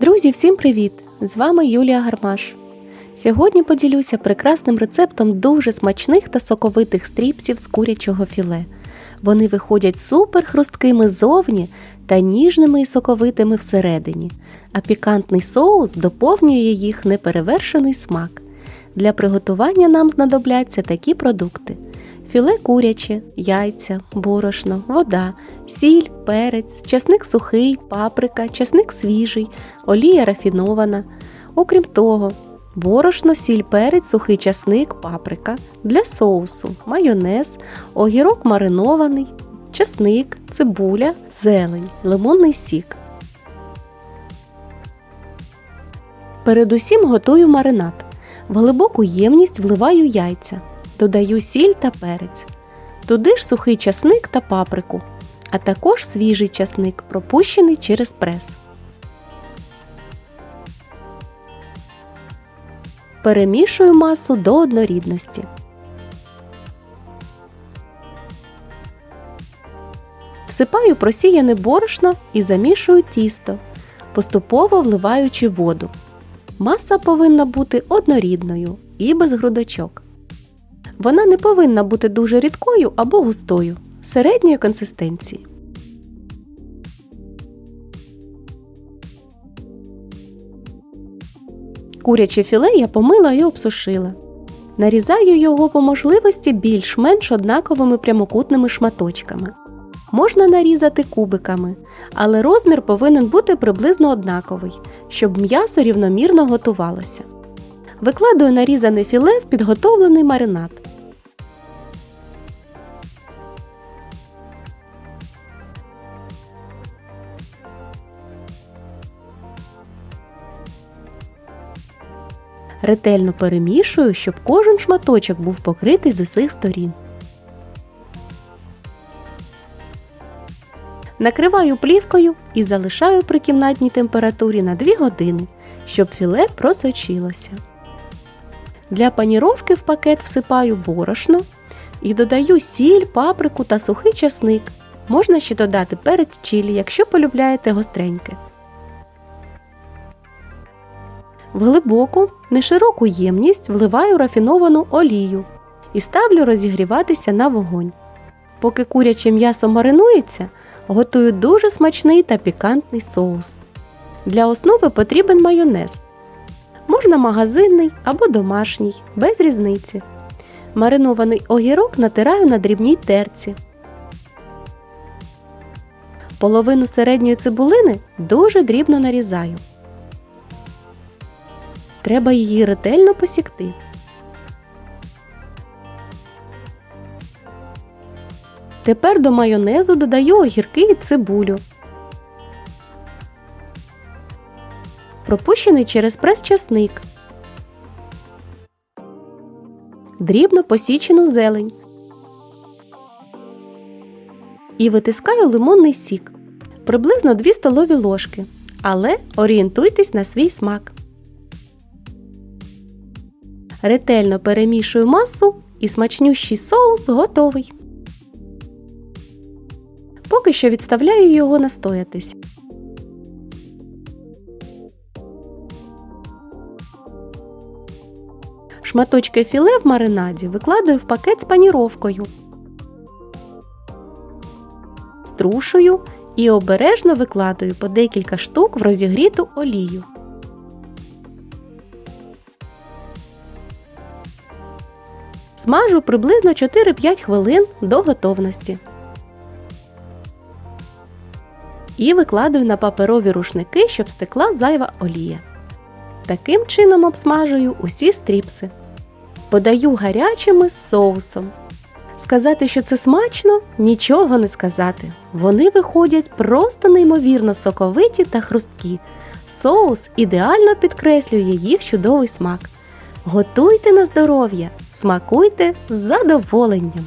Друзі, всім привіт! З вами Юлія Гармаш. Сьогодні поділюся прекрасним рецептом дуже смачних та соковитих стріпсів з курячого філе. Вони виходять супер хрусткими зовні та ніжними і соковитими всередині, а пікантний соус доповнює їх неперевершений смак. Для приготування нам знадобляться такі продукти: філе куряче, яйця, борошно, вода, сіль, перець, часник сухий, паприка, часник свіжий, олія рафінована. Окрім того, борошно, сіль, перець, сухий часник, паприка. Для соусу майонез, огірок маринований, часник, цибуля, зелень, лимонний сік. Передусім готую маринад. В глибоку ємність вливаю яйця, додаю сіль та перець. Туди ж сухий часник та паприку, а також свіжий часник, пропущений через прес. Перемішую масу до однорідності. Всипаю просіяне борошно і замішую тісто, поступово вливаючи воду. Маса повинна бути однорідною і без грудочок. Вона не повинна бути дуже рідкою або густою, середньої консистенції. Куряче філе я помила і обсушила. Нарізаю його по можливості більш-менш однаковими прямокутними шматочками. Можна нарізати кубиками, але розмір повинен бути приблизно однаковий, щоб м'ясо рівномірно готувалося. Викладаю нарізане філе в підготовлений маринад. Ретельно перемішую, щоб кожен шматочок був покритий з усіх сторін. Накриваю плівкою і залишаю при кімнатній температурі на 2 години, щоб філе просочилося. Для паніровки в пакет всипаю борошно і додаю сіль, паприку та сухий часник. Можна ще додати перець чилі, якщо полюбляєте гостреньке. В глибоку, нешироку ємність вливаю рафіновану олію і ставлю розігріватися на вогонь. Поки куряче м'ясо маринується, готую дуже смачний та пікантний соус. Для основи потрібен майонез. Можна магазинний або домашній, без різниці. Маринований огірок натираю на дрібній терці. Половину середньої цибулини дуже дрібно нарізаю. Треба її ретельно посікти. Тепер до майонезу додаю огірки і цибулю. Пропущений через прес часник. Дрібно посічену зелень. І витискаю лимонний сік. Приблизно 2 столові ложки. Але орієнтуйтесь на свій смак. Ретельно перемішую масу і смачнющий соус готовий. Поки що відставляю його настоятись. Шматочки філе в маринаді викладаю в пакет з паніровкою. Струшую і обережно викладаю по декілька штук в розігріту олію. Смажу приблизно 4-5 хвилин до готовності. І викладаю на паперові рушники, щоб стекла зайва олія. Таким чином обсмажую усі стріпси. Подаю гарячими з соусом. Сказати, що це смачно, нічого не сказати. Вони виходять просто неймовірно соковиті та хрусткі. Соус ідеально підкреслює їх чудовий смак. Готуйте на здоров'я, смакуйте з задоволенням!